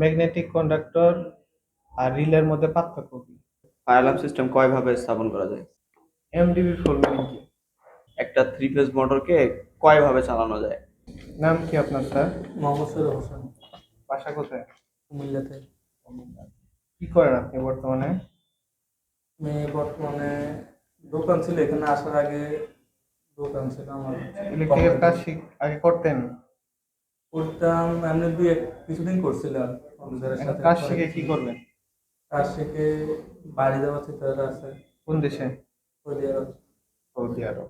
Magnetic conductor আর রিলের মধ্যে পার্থক্য কি? ফায়ার অ্যালার্ম সিস্টেম কয়ভাবে স্থাপন করা যায়? এমডিবি ফুল মিনিং কি? একটা থ্রি ফেজ মোটরকে কয়ভাবে চালানো যায়? নাম কি আপনার স্যার? মোহাম্মদ সৈয়দ হোসেন। বাসা কোথায়? কুমিল্লাতে। কি করেন আপনি বর্তমানে? মেয়ে বর্তমানে দোকান ছিল এখানে আসার আগে দোকান ছিল আমার ইলেকট্রিকের কাজ শিখ আগে করতেন? করতাম এমনি দুই কিছুদিন করছিলাম কম্পিউটারের সাথে। কাজ শিখে কি করবেন? কাজ শিখে বাড়ি যাওয়ার চিন্তা আছে। কোন দেশে? Saudi Arab Saudi Arab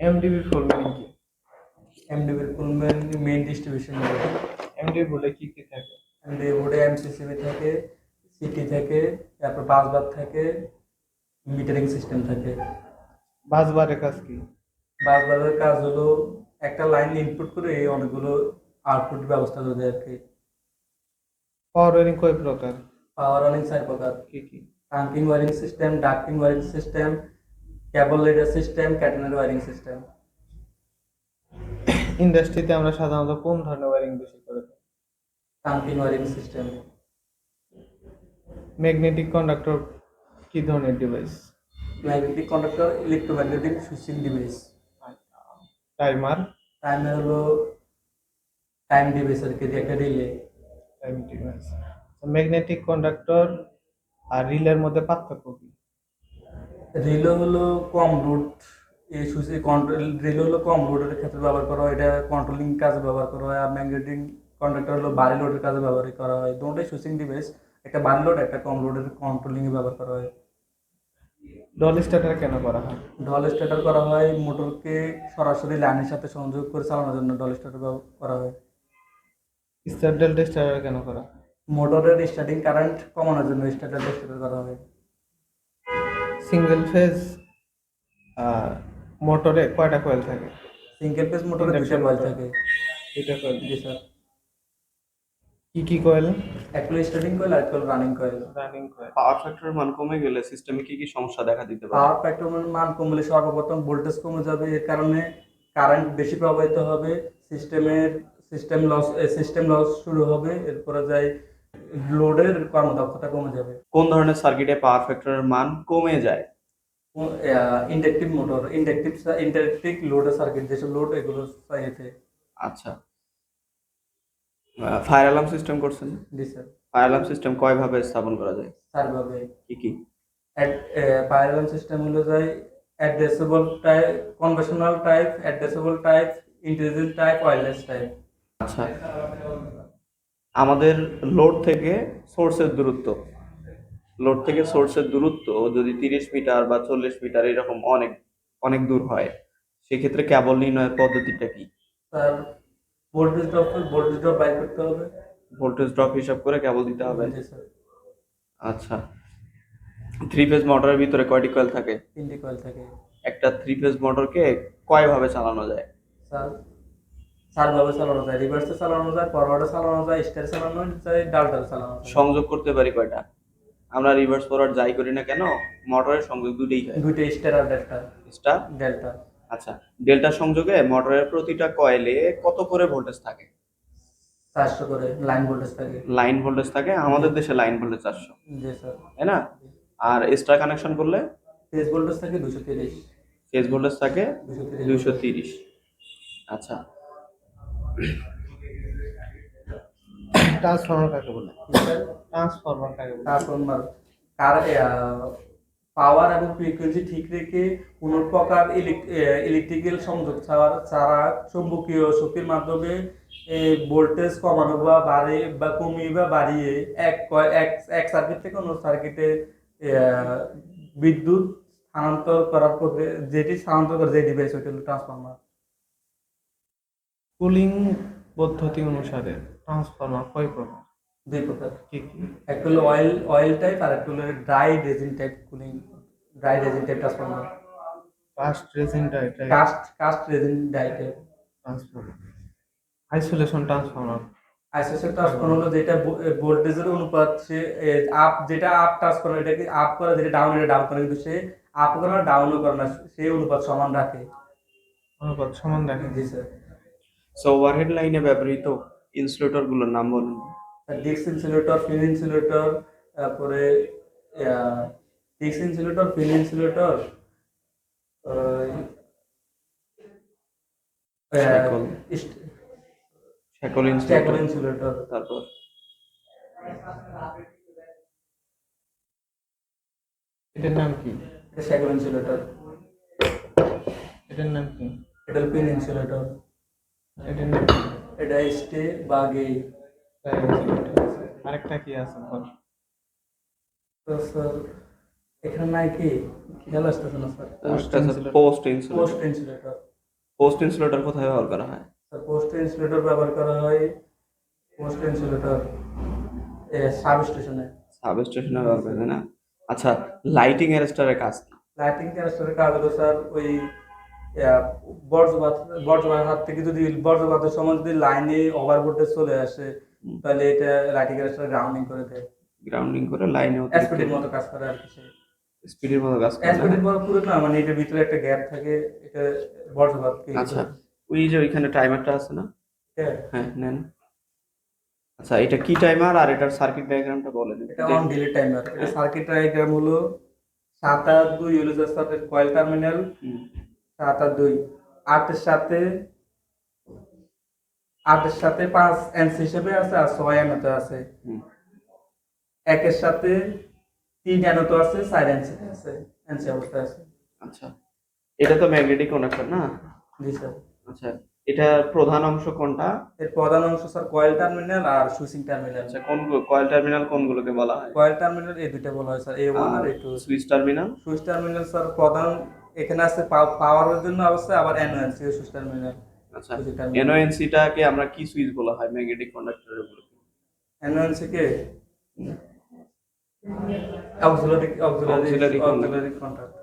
MDB full meaning কি? এমডিবির খুলবেন মেইন ডিস্ট্রিবিউশন এমডিবি বলে কি কি থাকে? এমডি বোর্ডে এমসিসিবি থাকে সিটি থাকে তারপর বাসবার থাকে মিটারিং সিস্টেম থাকে। বাসবারের কাজ কি? বাসবারের কাজ হলো একটা লাইন ইনপুট করে এই অনেকগুলো আউটপুট ব্যবস্থা করে দেয় আর কি। পাওয়ার ওয়ারিং কয় প্রকার? পাওয়ার অনেক চার প্রকার। কি কি? Trunking wiring system ducting wiring system cable leader system catenary wiring system ইন্ডাস্ট্রিতে আমরা সাধারণত কোন ধরনের ওয়ারিং বেশি করে থাকি trunking wiring system magnetic conductor কি ধরনের device magnetic conductor electromagnetic switching device timer টাইমের হলো টাইম ডিভাইস আর কি একটা relay time device magnetic conductor আর রিলের মধ্যে পার্থক্য কি? রিলো হলো কম লোড এই সুইচ কন্ট্রোল রিলো হলো কম লোডের ক্ষেত্রে ব্যবহার করা হয় এটা কন্ট্রোলিং কাজে ব্যবহার করা হয় আর ম্যাগনেটিক কন্ডাক্টর হলো ভারী লোডের কাজে ব্যবহার করা হয়। দুটোই সুইচিং ডিভাইস একটা ভারী লোড একটা কম লোডের কন্ট্রোলিং এ ব্যবহার করা হয়। ডল স্টার্টার কেন করা হয়? ডল স্টার্টার করা হয় মোটরকে সরাসরি লাইনের সাথে সংযোগ করে চালানোর জন্য ডল স্টার্টার করা হয়। স্টার ডেল্টা স্টার্টার কেন করা? হয় মোটরের স্টার্টিং কারেন্ট কমানোর জন্য স্টার্টার স্টার্টার করা হয়। সিঙ্গেল ফেজ মোটরে কয়টা কয়েল থাকে? সিঙ্গেল পেজ মোটরে দুটো কয়েল থাকে। দুইটা কয়েল জি স্যার কি কি কয়েল একটা স্টার্টিং কয়েল আর একটা running coil running coil power ফ্যাক্টরের মান কমে গেলে সিস্টেমে কি কি সমস্যা দেখা দিতে পারে? পাওয়ার ফ্যাক্টরের মান কমলে সর্বপ্রথম ভোল্টেজ কমে যাবে এর কারণে কারেন্ট বেশি প্রবাহিত হবে সিস্টেমের সিস্টেম লস সিস্টেম লস শুরু হবে এরপরে যাই লোডের কর্মদক্ষতা কমে যাবে। কোন ধরনের সার্কিটে পাওয়ার ফ্যাক্টরের মান কমে যায়? ইন্ডাকটিভ মোটর ইন্ডাকটিভ ইন্ডাকটিভ লোডের সার্কিট যেসব লোড এগুলো এতে আচ্ছা। ফায়ার অ্যালার্ম সিস্টেম করছেন? জি স্যার ফায়ার অ্যালার্ম সিস্টেম কয়ভাবে স্থাপন করা যায়? চারভাবে। কি কি? ফায়ার অ্যালার্ম সিস্টেম হলো যায় addressable type conventional type addressable type intelligent type wireless type আচ্ছা। আমাদের লোড থেকে সোর্সের দূরত্ব। লোড থেকে সোর্সের দূরত্ব যদি তিরিশ মিটার বা চল্লিশ মিটার এরকম অনেক অনেক দূর হয় সেক্ষেত্রে কেবল নির্ণয়ের পদ্ধতিটা কি? তার ভোল্টেজ ড্রপ ভোল্টেজ ড্রপ বাইর করতে হবে। ভোল্টেজ ড্রপ হিসাব করে কেবল দিতে হবে। আচ্ছা। থ্রি ফেজ মোটরের ভিতরে কয়টি কয়েল থাকে? তিনটি কয়েল থাকে। একটা থ্রি ফেজ মোটরকে কয়ভাবে চালানো যায়? স্যার চারভাবে চালানো যায়। রিভার্সে চালানো যায় ফরওয়ার্ডে চালানো যায় স্টার চালানো যায় ডালটাল চালানো যায়। সংযোগ করতে পারি কয়টা? আমরা রিভার্স ফরওয়ার্ড যাই করি না কেন মোটরের সংযোগ দুটোই হয়। দুইটা স্টার আর ডেল্টা স্টার ডেল্টা আচ্ছা ডেল্টা সংযোগে মোটরের প্রতিটা কয়েলে কত করে ভোল্টেজ থাকে? চারশো করে লাইন ভোল্টেজ থাকে। লাইন ভোল্টেজ থাকে? আমাদের দেশে লাইন ভোল্টেজ চারশো। জি স্যার তাই না? আর স্টার কানেকশন করলে? ফেজ ভোল্টেজ থাকে দুশো তিরিশ। ফেজ ভোল্টেজ থাকে দুশো তিরিশ। আচ্ছা। ট্রান্সফর্মার কাকে বলে? ট্রান্সফর্মার কাকে বলে ট্রান্সফরমার কার পাওয়ার এবং ফ্রিকোয়েন্সি ঠিক রেখে কোনো প্রকার ইলেকট্রিক্যাল সংযোগ ছাড়া ছাড়া চুম্বকীয় শক্তির মাধ্যমে ভোল্টেজ কমানো বা বাড়িয়ে বা কমিয়ে বা বাড়িয়ে এক এক সার্কিট থেকে অন্য সার্কিটে বিদ্যুৎ স্থানান্তর করার প্রক্রিয়া যেটি স্থানান্তর করে যে ডিভাইস ওইটা ট্রান্সফরমার কুলিং পদ্ধতি অনুসারে ট্রান্সফর্মার কয় প্রকার দুই প্রকার। একটা হলো অয়েল অয়েল টাইপ আর একটা হলো dry resin type cooling dry resin type transformer cast resin ডাইটাই cast cast resin dry type transformer isolation transformer আইসোসেট transformer হলো যেটা ভোল্টেজের অনুপাত সে আপ যেটা আপ ট্রান্সফর্মার এটাকে আপ করে যেটা ডাউন এটা ডাউন করে কিন্তু সে আপ করে না ডাউনও করে না সে অনুপাত সমান রাখে। অনুপাত সমান দেখেন জি স্যার সো ওভারহেড লাইনে ব্যবহৃত ইনসুলেটরগুলোর নাম বলুন। ডিক্স ইনসুলেটর ফিন ইনসুলেটর তারপরে ডিক্স ইনসুলেটর ফিন ইনসুলেটর তারপর? এটার নাম কি? স্ট্যাকল ইনসুলেটর এটার নাম কি? এটা পিন ইনসুলেটর এটার নাম এটা স্টে বা গে। আরেকটা কি আছে তো স্যার এখানে নাই কি? খেয়াল আসতেছে না sir? Post insulator post insulator post insulator কোথায় ব্যবহার করা হয়? স্যার পোস্ট ইনসুলেটর ব্যবহার করা হয় পোস্ট ইনসুলেটর সাব স্টেশনে সাব স্টেশনে ব্যবহার করে না? আচ্ছা লাইটিং অ্যারেস্টারের কাজ লাইটিং ক্যারেস্টারের কাজ হলো স্যার ওই আহ, বজ্রপাত বজ্রপাত হাত থেকে যদি বজ্রপাতের সময় যদি লাইনে ওভার চলে আসে। তাহলে এটা লাইটিং ক্যারেস্টার গ্রাউন্ডিং করে দেয়। গ্রাউন্ডিং করে লাইনে এসপিডির মতো কাজ করে আর কি স্পিডের মতো কাজ করে না? এসপিডির মতো পুরো না মানে এটার ভিতরে একটা গ্যাপ থাকে এটা বজ্রপাতকে আচ্ছা ওই যে ওইখানে টাইমারটা আছে না? হ্যাঁ, হ্যাঁ নেন। আচ্ছা এটা কি টাইমার আর এটার সার্কিট ডায়াগ্রামটা বলেন। একটু এটা অন। ডিলে টাইমার এটা সার্কিট ডায়াগ্রাম হলো সাত আর দুই হলো যে সাথে কয়েল টার্মিনাল সাত আর দুই। আটের সাথে আটের সাথে পাঁচ এনস হিসেবে আছে আর ছয় এনতে আছে। একের সাথে তিন এনতে আছে চার এনসি আছে এনসি অবস্থায় আছে। আচ্ছা। এটা তো ম্যাগনেটিক কন্ডাক্টর না? জি স্যার। আচ্ছা এটার প্রধান অংশ কোনটা? এর প্রধান অংশ স্যার কয়েল টার্মিনাল আর সুইচিং টার্মিনাল। আচ্ছা কোন কয়েল টার্মিনাল কোনগুলোকে বলা হয়? কয়েল টার্মিনাল এই দুইটা বলা হয় sir A one R A two switch terminal? Switch terminal sir প্রধান এখানে আছে পাওয়ারের জন্য অবশ্যই আবার এনওএনসি সুইচ টার্মিনাল। আচ্ছা এনওএনসিটাকে আমরা কি সুইচ বলা হয়? ম্যাগনেটিক কন্ডাক্টরের উপর এনওএনসি কে অক্সিলারি অক্সিলারি কন্ট্যাক্ট